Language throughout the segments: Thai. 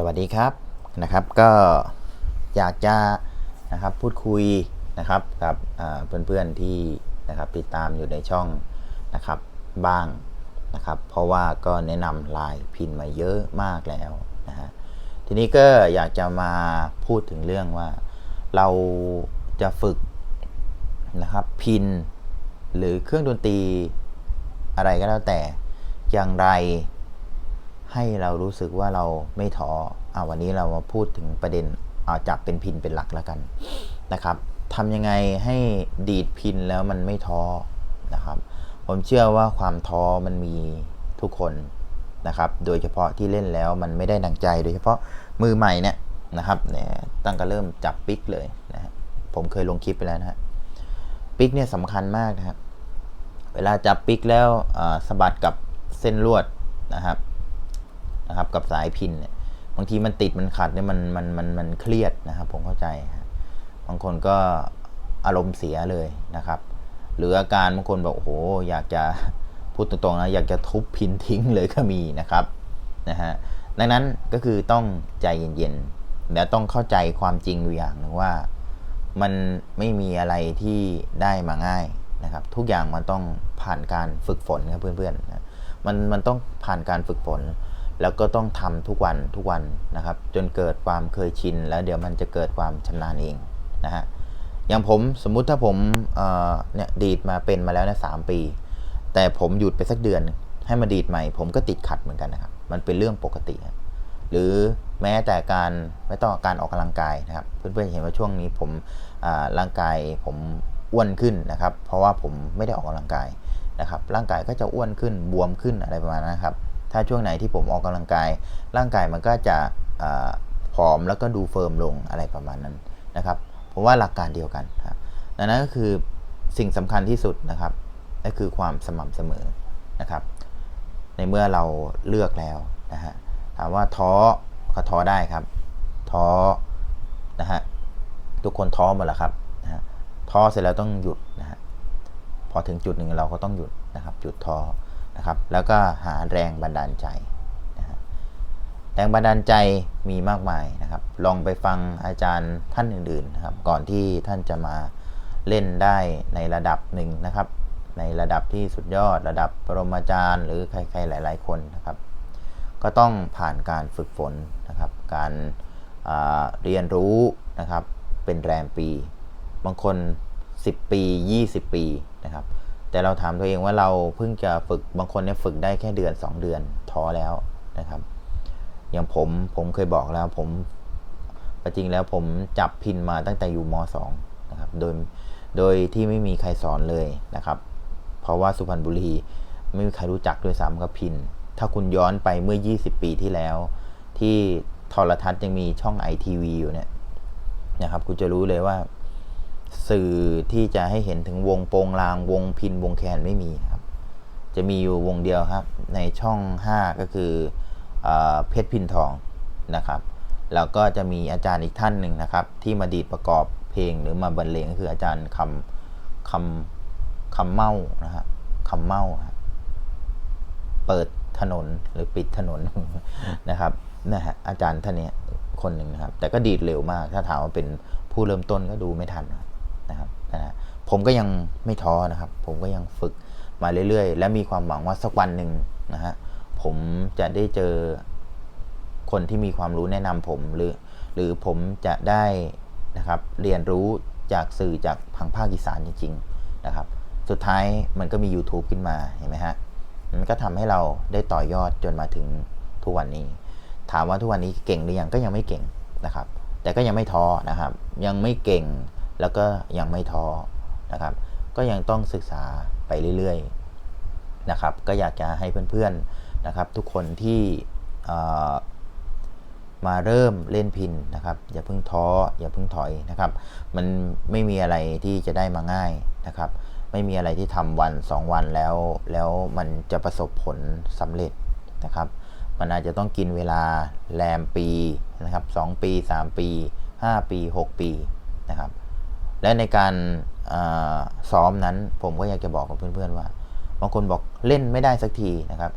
สวัสดีครับนะครับก็อยากจะนะครับพูดคุยนะครับกับเพื่อนๆที่นะครับติดตามอยู่ในช่องนะครับบ้างนะครับเพราะว่าก็แนะนำลายพินมาเยอะมากแล้วนะฮะทีนี้ก็อยากจะมาพูดถึงเรื่องว่า เราจะฝึกนะครับพินหรือเครื่องดนตรีอะไรก็แล้วแต่อย่างไร ให้เรารู้สึกว่าเราไม่ท้ออาวันนี้เรามาพูดถึงประเด็นเอาจับเป็นพินเป็นหลักแล้วกันนะครับทำยังไงให้ดีดพินแล้วมันไม่ท้อนะครับ ผมเชื่อว่าความท้อมันมีทุกคนนะครับ โดยเฉพาะที่เล่นแล้วมันไม่ได้ดังใจ โดยเฉพาะมือใหม่เนี่ยนะครับเนี่ยตั้งแต่เริ่มจับปิกเลยนะฮะผมเคยลงคลิปไปแล้วนะฮะปิกเนี่ยสำคัญมากนะครับเวลาจับปิกแล้วสะบัดกับเส้นลวดนะครับ นะครับกับสายพินเนี่ยบางทีมันติดมันขัดเนี่ยมันมันมันมันเครียดนะครับ ผมเข้าใจบางคนก็อารมณ์เสียเลยนะครับ หรืออาการบางคนบอกโอ้โหอยากจะพูดตรงๆนะอยากจะทุบพินทิ้งเลยก็มีนะครับนะฮะดังนั้นก็คือต้องใจเย็นๆและต้องเข้าใจความจริงอยู่อย่างหนึ่งว่ามันไม่มีอะไรที่ได้มาง่ายนะครับ ทุกอย่างมันต้องผ่านการฝึกฝนครับเพื่อนๆนะมันมันต้องผ่านการฝึกฝน แล้วก็ต้องทำทุกวันทุกวันนะครับ จนเกิดความเคยชิน แล้วเดี๋ยวมันจะเกิดความชำนาญเองนะฮะอย่างผมสมมุติถ้าผมเอ่อเนี่ยดีดมาเป็นมาแล้วเนี่ยสามปี แต่ผมหยุดไปสักเดือน ให้มาดีดใหม่ ผมก็ติดขัดเหมือนกันนะครับ มันเป็นเรื่องปกติ หรือแม้แต่การไม่ต้องการออกกำลังกายนะครับ เพื่อนๆเห็นว่าช่วงนี้ผมร่างกายผมอ้วนขึ้นนะครับ เพราะว่าผมไม่ได้ออกกำลังกายนะครับ ร่างกายก็จะอ้วนขึ้นบวมขึ้นอะไรประมาณนั้นครับ ถ้าช่วงไหนที่ผมออกกำลังกาย ร่างกายมันก็จะผอมแล้วก็ดูเฟิร์มลงอะไรประมาณนั้นนะครับผมว่าหลักการเดียวกันครับดังนั้นก็คือสิ่งสำคัญที่สุดนะครับก็คือความสม่ำเสมอนะครับ ในเมื่อเราเลือกแล้วนะฮะถามว่าท้อก็ท้อได้ครับท้อนะฮะทุกคนท้อหมดแหละครับนะฮะท้อเสร็จแล้วต้องหยุดนะฮะพอถึงจุดหนึ่งเราก็ต้องหยุดนะครับหยุดท้อ นะครับ แล้วก็หาแรงบันดาลใจนะแรงบันดาลใจมีมากมายนะครับ ลองไปฟังอาจารย์ท่านอื่นๆนะครับ ก่อนที่ท่านจะมาเล่นได้ในระดับหนึ่งนะครับ ในระดับที่สุดยอด ระดับปรมาจารย์ หรือใครๆหลาย ๆ คนนะครับ ก็ต้องผ่านการฝึกฝนนะครับ การอ่าเรียนรู้นะครับ เป็นแรมปี บางคน 10 ปี 20 ปีนะครับ แต่เราถามตัวเองว่าเราเพิ่งจะฝึกบางคนเนี่ยฝึกได้แค่เดือน 2 เดือนท้อแล้วนะครับ อย่างผมผมเคยบอกแล้วผมจริงแล้วผมจับพินมาตั้งแต่อยู่ม .2 นะครับโดยโดยที่ไม่มีใครสอนเลยนะครับ เพราะว่าสุพรรณบุรีไม่มีใครรู้จักด้วยซ้ำกับพิน ถ้าคุณย้อนไปเมื่อ 20 ปีที่แล้ว ที่โทรทัศน์ยังมีช่องไอทีวีอยู่เนี่ยนะครับ คุณจะรู้เลยว่า สื่อที่จะให้เห็นถึงวงโปงลางวงพินวงแคนไม่มีครับ จะมีอยู่วงเดียวครับ ในช่อง 5 ก็คือเอเพชรพินทองนะครับแล้วก็จะมีอาจารย์อีกท่านหนึ่งนะครับ ที่มาดีดประกอบเพลงหรือมาบรรเลงก็คืออาจารย์คำคำคำเมานะฮะคำเมาะเปิดถนนหรือปิดถนนนะครับนะฮะอาจารย์ท่านนี้คนหนึ่งนะครับ แต่ก็ดีดเร็วมาก ถ้าถามว่าเป็นผู้เริ่มต้นก็ดูไม่ทันนะ นะครับนะผมก็ยังไม่ท้อนะครับ ผมก็ยังฝึกมาเรื่อยๆ และมีความหวังว่าสักวันหนึ่งนะฮะผมจะได้เจอคนที่มีความรู้แนะนำผมหรือหรือผมจะได้นะครับเรียนรู้จากสื่อจากพังภาคอีสานจริงๆนะครับ สุดท้ายมันก็มี YouTube ขึ้นมาเห็นไหมฮะมันก็ทำให้เราได้ต่อยอดจนมาถึงทุกวันนี้ ถามว่าทุกวันนี้เก่งหรือยังก็ยังไม่เก่งนะครับ แต่ก็ยังไม่ท้อนะครับ ยังไม่เก่ง แล้วก็ยังไม่ท้อนะครับ ก็ยังต้องศึกษาไปเรื่อยๆนะครับ ก็อยากจะให้เพื่อนๆนะครับ ทุกคนที่มาเริ่มเล่นพินนะครับ อย่าเพิ่งท้ออย่าเพิ่งถอยนะครับ มันไม่มีอะไรที่จะได้มาง่ายนะครับ ไม่มีอะไรที่ทำวัน 2 วันแล้ว แล้วมันจะประสบผลสำเร็จนะครับ มันอาจจะต้องกินเวลาแรมปีนะครับ 2 ปี 3 ปี 5 ปี 6 ปีนะครับ และในการซ้อมนั้นผมก็อยากจะบอกกับเพื่อนๆว่าบางคนบอกเล่นไม่ได้สักทีนะครับ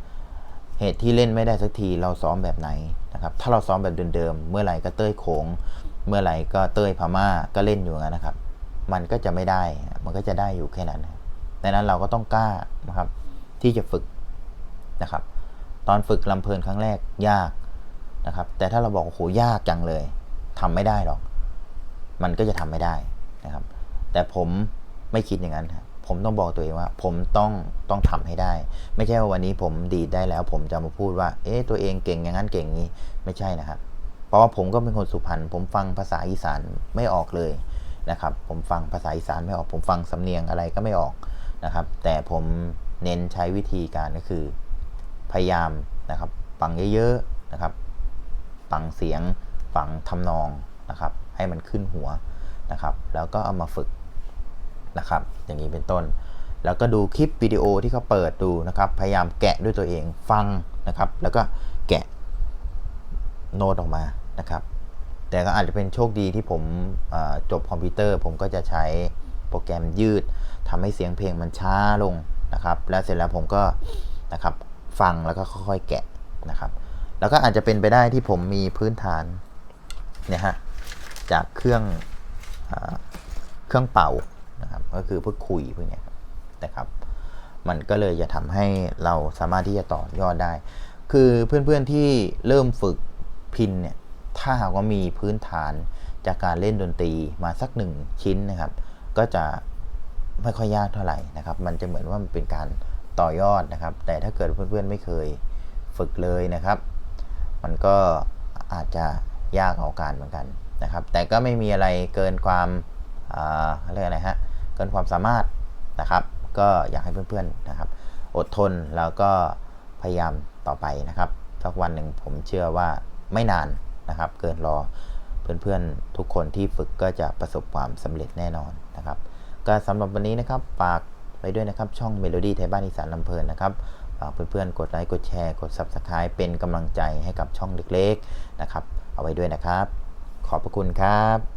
เหตุที่เล่นไม่ได้สักทีเราซ้อมแบบไหนนะครับ ถ้าเราซ้อมแบบเดิมๆเมื่อไหร่ก็เต้ยโขง เมื่อไหร่ก็เต้ยพม่าก็เล่นอยู่งนั้นนะครับ มันก็จะไม่ได้มันก็จะได้อยู่แค่นั้นนะครับดังนั้นเราก็ต้องกล้านะครับ ที่จะฝึกนะครับ ตอนฝึกลำเพลินครั้งแรกยากนะครับ แต่ถ้าเราบอกโอ้โหยากจังเลยทำไม่ได้หรอก มันก็จะทำไม่ได้ นะครับ แต่ผมไม่คิดอย่างนั้นครับผมต้องบอกตัวเองว่า ผมต้องต้องทำให้ได้ ไม่ใช่ว่าวันนี้ผมดีดได้แล้ว ผมจะมาพูดว่า เอ๊ะตัวเองเก่งอย่างนั้นเก่งอย่างนี้ไม่ใช่นะครับ เพราะว่าผมก็เป็นคนสุพรรณผมฟังภาษาอีสานไม่ออกเลยนะครับ ผมฟังภาษาอีสานไม่ออก ผมฟังสำเนียงอะไรก็ไม่ออกนะครับ แต่ผมเน้นใช้วิธีการก็คือ พยายามนะครับฟังเยอะๆนะครับฟังเสียงฟังทำนองนะครับ ให้มันขึ้นหัว นะครับ แล้วก็เอามาฝึกนะครับ อย่างนี้เป็นต้น แล้วก็ดูคลิปวิดีโอที่เขาเปิดดูนะครับ พยายามแกะด้วยตัวเองฟังนะครับ แล้วก็แกะโน้ตออกมานะครับ แต่ก็อาจจะเป็นโชคดีที่ผมจบคอมพิวเตอร์ ผมก็จะใช้โปรแกรมยืดทำให้เสียงเพลงมันช้าลงนะครับ แล้วเสร็จแล้วผมก็นะครับฟังแล้วก็ค่อยๆแกะนะครับ แล้วก็อาจจะเป็นไปได้ที่ผมมีพื้นฐานเนี่ยฮะจากเครื่อง เครื่องเป่านะครับก็คือพวกคุยพวกนี้ยครับนะครับ มันก็เลยจะทำให้เราสามารถที่จะต่อยอดได้ คือเพื่อนๆที่เริ่มฝึกพินเนี่ยถ้าหากว่ามีพื้นฐานจากการเล่นดนตรีมาสักหนึ่งชิ้นนะครับ ก็จะไม่ค่อยยากเท่าไหร่นะครับ มันจะเหมือนว่ามันเป็นการต่อยอดนะครับ แต่ถ้าเกิดเพื่อนๆไม่เคยฝึกเลยนะครับ มันก็อาจจะยากเอาการเหมือนกัน นะครับ แต่ก็ไม่มีอะไรเกินความอ่าเรียกอะไรฮะ เกินความสามารถนะครับ ก็อยากให้เพื่อนๆนะครับ อดทนแล้วก็พยายามต่อไปนะครับสักวันหนึ่งผมเชื่อว่าไม่นานนะครับ เกินรอเพื่อนๆทุกคนที่ฝึกก็จะประสบความสำเร็จแน่นอนนะครับ ก็สำหรับวันนี้นะครับฝากไปด้วยนะครับ ช่องเมโลดี้ไทยบ้านอีสานลำเพลินนะครับฝากเพื่อนๆกดไลค์กดแชร์กด Subscribe เป็นกำลังใจให้กับช่องเล็กๆนะครับ เอาไว้ด้วยนะครับ ขอบพระคุณครับ